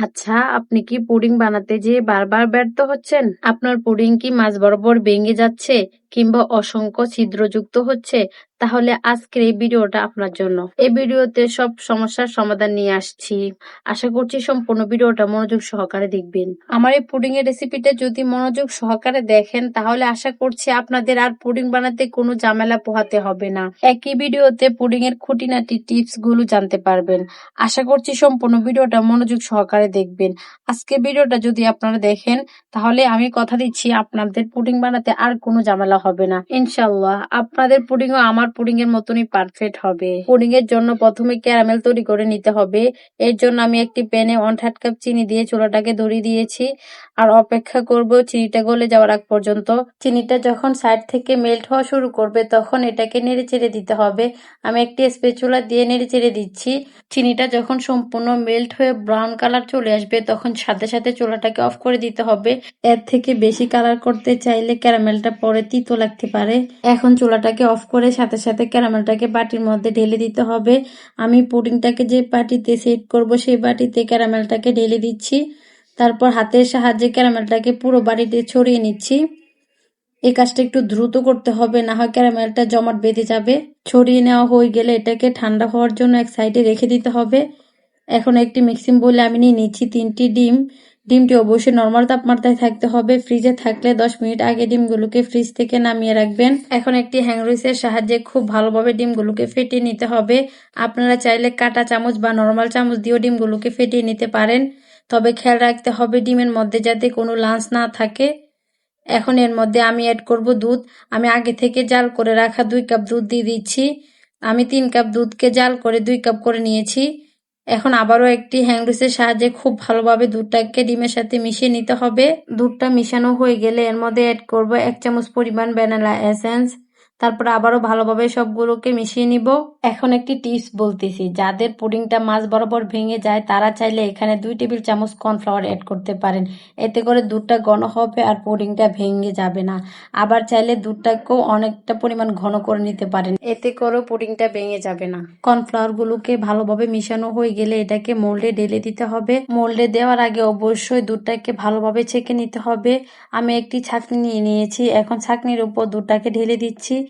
আচ্ছা, আপনি কি পুডিং বানাতে যেয়ে বারবার ব্যর্থ হচ্ছেন? আপনার পুডিং কি মাঝ বরাবর ভেঙে যাচ্ছে কিংবা অসংখ্য ছিদ্রযুক্ত হচ্ছে? তাহলে আজকের এই ভিডিওটা আপনার জন্য। এই ভিডিওতে সব সমস্যার সমাধান নিয়ে আসছি। আশা করছি সম্পূর্ণ ভিডিওটা মনোযোগ সহকারে দেখবেন। আমার এই পুডিং এর রেসিপিটা যদি মনোযোগ সহকারে দেখেন, তাহলে আশা করছি আপনাদের আর পুডিং বানাতে কোনো ঝামেলা পোহাতে হবে না। একই ভিডিওতে পুডিং এর খুঁটিনাটি টিপসগুলো জানতে পারবেন। আশা করছি সম্পূর্ণ ভিডিওটা মনোযোগ সহকারে দেখবেন। আজকে ভিডিওটা যদি আপনারা দেখেন, তাহলে আমি কথা দিচ্ছি আপনাদের পুডিং বানাতে আর কোনো ঝামেলা হবে না। ইনশাল্লাহ আপনাদের পুডিংও আমার পুডিং এর মতনই পারফেক্ট হবে। পুডিং এর জন্য প্রথমে ক্যারামেল তৈরি করে নিতে হবে। এর জন্য আমি একটি প্যানে ওয়ান থার্ড কাপ চিনি দিয়ে চুলাটাকে ধরিয়ে দিয়েছি। আর অপেক্ষা করব চিনিটা গলে যাওয়ার আগ পর্যন্ত। চিনিটা যখন সাইড থেকে মেল্ট হওয়া শুরু করবে, তখন এটাকে নেড়ে চেড়ে দিতে হবে। আমি একটি স্পেচুলা দিয়ে নেড়ে চেড়ে দিচ্ছি। চিনিটা যখন সম্পূর্ণ মেল্ট হয়ে ব্রাউন কালার চলে আসবে, তখন সাথে সাথে চুলাটাকে অফ করে দিতে হবে। এর থেকে বেশি কালার করতে চাইলে ক্যারামেলটা পরে তিতো লাগতে পারে। এখন চুলাটাকে অফ করে সাথে সাথে ক্যারামেলটাকে বাটির মধ্যে ঢেলে দিতে হবে। আমি পুডিংটাকে যে বাটিতে সেট করব সেই বাটিতে ক্যারামেলটাকে ঢেলে দিচ্ছি। তারপর হাতের সাহায্যে ক্যারামেলটাকে পুরো বাড়িতে ছড়িয়ে নিচ্ছি। এই কাজটা একটু দ্রুত করতে হবে, না হয় ক্যারামেলটা জমাট বেঁধে যাবে। ছড়িয়ে নেওয়া হয়ে গেলে এটাকে ঠান্ডা হওয়ার জন্য এক সাইডে রেখে দিতে হবে। এখন একটি মিক্সিং বলে আমি নিয়ে নিচ্ছি তিনটি ডিম। ডিমটি অবশ্যই নর্মাল তাপমাত্রায় থাকতে হবে। ফ্রিজে থাকলে দশ মিনিট আগে ডিমগুলোকে ফ্রিজ থেকে নামিয়ে রাখবেন। এখন একটি হ্যাংরুইসের সাহায্যে খুব ভালোভাবে ডিমগুলোকে ফেটিয়ে নিতে হবে। আপনারা চাইলে কাটা চামচ বা নর্মাল চামচ দিয়েও ডিমগুলোকে ফেটিয়ে নিতে পারেন। তবে খেয়াল রাখতে হবে ডিমের মধ্যে যাতে কোনো লাঞ্চ না থাকে। এখন এর মধ্যে আমি অ্যাড করব দুধ। আমি আগে থেকে জাল করে রাখা দুই কাপ দুধ দিয়ে দিচ্ছি। আমি তিন কাপ দুধকে জাল করে দুই কাপ করে নিয়েছি। এখন আবারও একটি হ্যান্ডউইচের সাহায্যে খুব ভালোভাবে দুধটাকে ডিমের সাথে মিশিয়ে নিতে হবে। দুধটা মিশানো হয়ে গেলে এর মধ্যে অ্যাড করব এক চামচ পরিমাণ ভ্যানিলা এসেন্স তারপর আবারও ভালোভাবে সবগুলোকে মিশিয়ে নিব। এখন একটি টিপস বলতেছি, যাদের পুডিংটা মাছ বরাবর ভেঙে যায়, তারা চাইলে এখানে দুই টেবিল চামচ কর্নফ্লাওয়ার অ্যাড করতে পারেন। এতে করে দুধটা ঘন হবে আর পুডিংটা ভেঙে যাবে না। আবার চাইলে দুধটাকেও অনেকটা পরিমাণ ঘন করে নিতে পারেন। এতে করেও পুডিংটা ভেঙে যাবে না। কর্নফ্লাওয়ার গুলোকে ভালোভাবে মিশানো হয়ে গেলে এটাকে মোল্ডে ঢেলে দিতে হবে। মোল্ডে দেওয়ার আগে অবশ্যই দুধটাকে ভালোভাবে ছেঁকে নিতে হবে। আমি একটি ছাঁকনি নিয়ে নিয়েছি। এখন ছাঁকনির উপর দুধটাকে ঢেলে দিচ্ছি।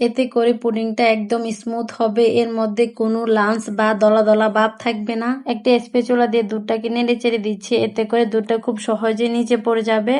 এতে করে পুডিংটা একদম স্মুথ হবে। এর মধ্যে কোনো লাঞ্চ বা দলা দলা ভাব থাকবে না। একটা স্পেচুলা দিয়ে দুধটাকে নেড়ে চেড়ে দিচ্ছি। এতে করে দুধটা খুব সহজে নিচে পড়ে যাবে।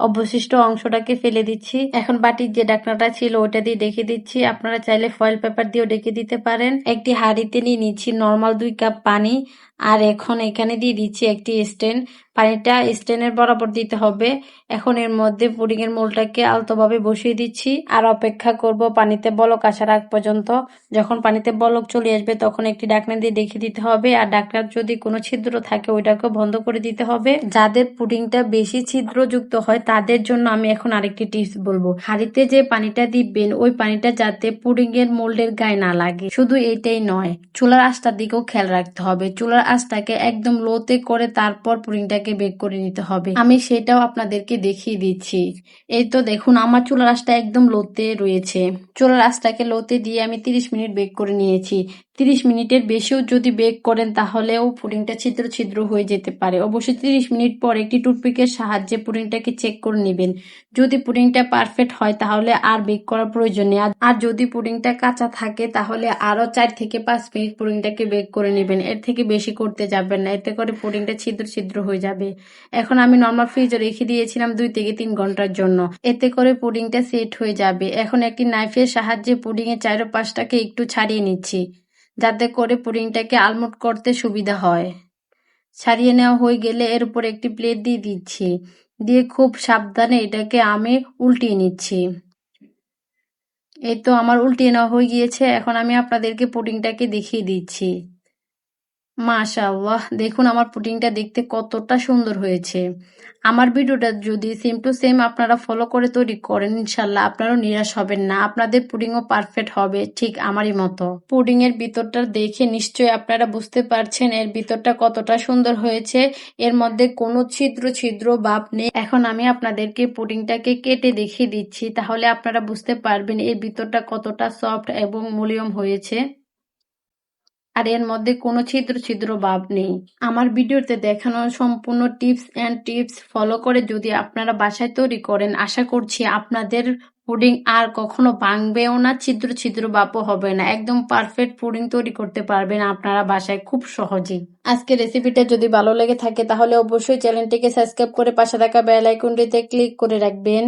অবশিষ্ট অংশটাকে ফেলে দিচ্ছি। এখন বাটির যে ডাকনাটা ছিল ওটা দিয়ে ডেকে দিচ্ছি। আপনারা চাইলে ফয়েল পেপার দিয়েও ডেকে দিতে পারেন। একটি হাঁড়িতে নিয়ে নিচ্ছি নর্মাল দুই কাপ পানি। আর এখন এখানে দিয়ে দিচ্ছি একটি স্ট্যান্ড পানিটা স্ট্যান্ডের বরাবর দিতে হবে। এখন এর মধ্যে পুডিং এর মোলটাকে আলতোভাবে বসিয়ে দিচ্ছি। আর অপেক্ষা করব পানিতে বলক আসার আগ পর্যন্ত যখন পানিতে বলক চলে আসবে তখন একটি ডাকনা দিয়ে ডেকে দিতে হবে। আর ডাকনার যদি কোনো ছিদ্র থাকে ওইটাকে বন্ধ করে দিতে হবে। যাদের পুডিংটা বেশি ছিদ্রযুক্ত হয় তাদের জন্য আমি এখন আরেকটি টিপস বলব। হাড়িতে যে পানিটা দিবেন, ওই পানিটা যাতে পুডিং এর মোল্ডের গায়ে না লাগে। শুধু এটাই নয়, চুলার আঁচটার দিকেও খেয়াল রাখতে হবে। চুলার আঁচটাকে একদম লোতে করে তারপর পুডিংটাকে বেক করে নিতে হবে। আমি সেটাও আপনাদেরকে দেখিয়ে দিচ্ছি। এই তো দেখুন, আমার চুলার আঁচটা একদম লোতে রয়েছে। চুলার আঁচটাকে লোতে দিয়ে আমি তিরিশ মিনিট বেক করে নিয়েছি। তিরিশ মিনিটের বেশিও যদি বেক করেন, তাহলেও পুডিংটা ছিদ্র ছিদ্র হয়ে যেতে পারে। অবশ্যই তিরিশ মিনিট পর একটি টুথপিকের সাহায্যে পুডিংটাকে চেক করে নেবেন। যদি পুডিংটা পারফেক্ট হয়, তাহলে আর বেক করার প্রয়োজন নেই। আর যদি পুডিংটা কাঁচা থাকে, তাহলে আরও চার থেকে পাঁচ মিনিট পুডিংটাকে বেক করে নেবেন। এর থেকে বেশি করতে যাবেন না, এতে করে পুডিংটা ছিদ্র ছিদ্র হয়ে যাবে। এখন আমি নর্মাল ফ্রিজে রেখে দিয়েছিলাম দুই থেকে তিন ঘণ্টার জন্য। এতে করে পুডিংটা সেট হয়ে যাবে। এখন একটি নাইফের সাহায্যে পুডিং পুডিংয়ের চারোপাশটাকে একটু ছাড়িয়ে নিচ্ছি, যাতে করে পুডিংটাকে আলমোট করতে সুবিধা হয়। ছাড়িয়ে নেওয়া হয়ে গেলে এর উপর একটি প্লেট দিয়ে দিচ্ছি, দিয়ে খুব সাবধানে এটাকে আমি উল্টিয়ে নিচ্ছি। এই তো আমার উল্টিয়ে নেওয়া হয়ে গিয়েছে, এখন আমি আপনাদেরকে পুডিংটাকে দেখিয়ে দিচ্ছি। মাশাআল্লাহ, দেখুন আমার পুডিংটা দেখতে কতটা সুন্দর হয়েছে। আমার ভিডিওটা যদি সেম টু সেম আপনারা ফলো করে তৈরি করেন ইনশাল্লাহ আপনারাও নিরাশ হবেন না। আপনাদের পুডিংও পারফেক্ট হবে ঠিক আমারই মতো। পুডিং এর ভিতরটা দেখে নিশ্চয়ই আপনারা বুঝতে পারছেন এর ভিতরটা কতটা সুন্দর হয়েছে। এর মধ্যে কোনো ছিদ্র ছিদ্র বাপ নেই। এখন আমি আপনাদেরকে পুডিংটাকে কেটে দেখিয়ে দিচ্ছি, তাহলে আপনারা বুঝতে পারবেন এর ভিতরটা কতটা সফট এবং মুলিয়ম হয়েছে। আর এর মধ্যে কোনো ছিদ্র ছিদ্র ভাব নেই। আমার ভিডিওতে দেখানো সম্পূর্ণ টিপস অ্যান্ড টিপস ফলো করে যদি আপনারা বাসায় তৈরি করেন, আশা করছি আপনাদের পুডিং আর কখনো ভাঙবেও না, ছিদ্র ছিদ্র বাপও হবে না। একদম পারফেক্ট পুডিং তৈরি করতে পারবেন আপনারা বাসায় খুব সহজেই। আজকে রেসিপিটা যদি ভালো লেগে থাকে, তাহলে অবশ্যই চ্যানেলটিকে সাবস্ক্রাইব করে পাশে থাকা বেল আইকনটিতে ক্লিক করে রাখবেন।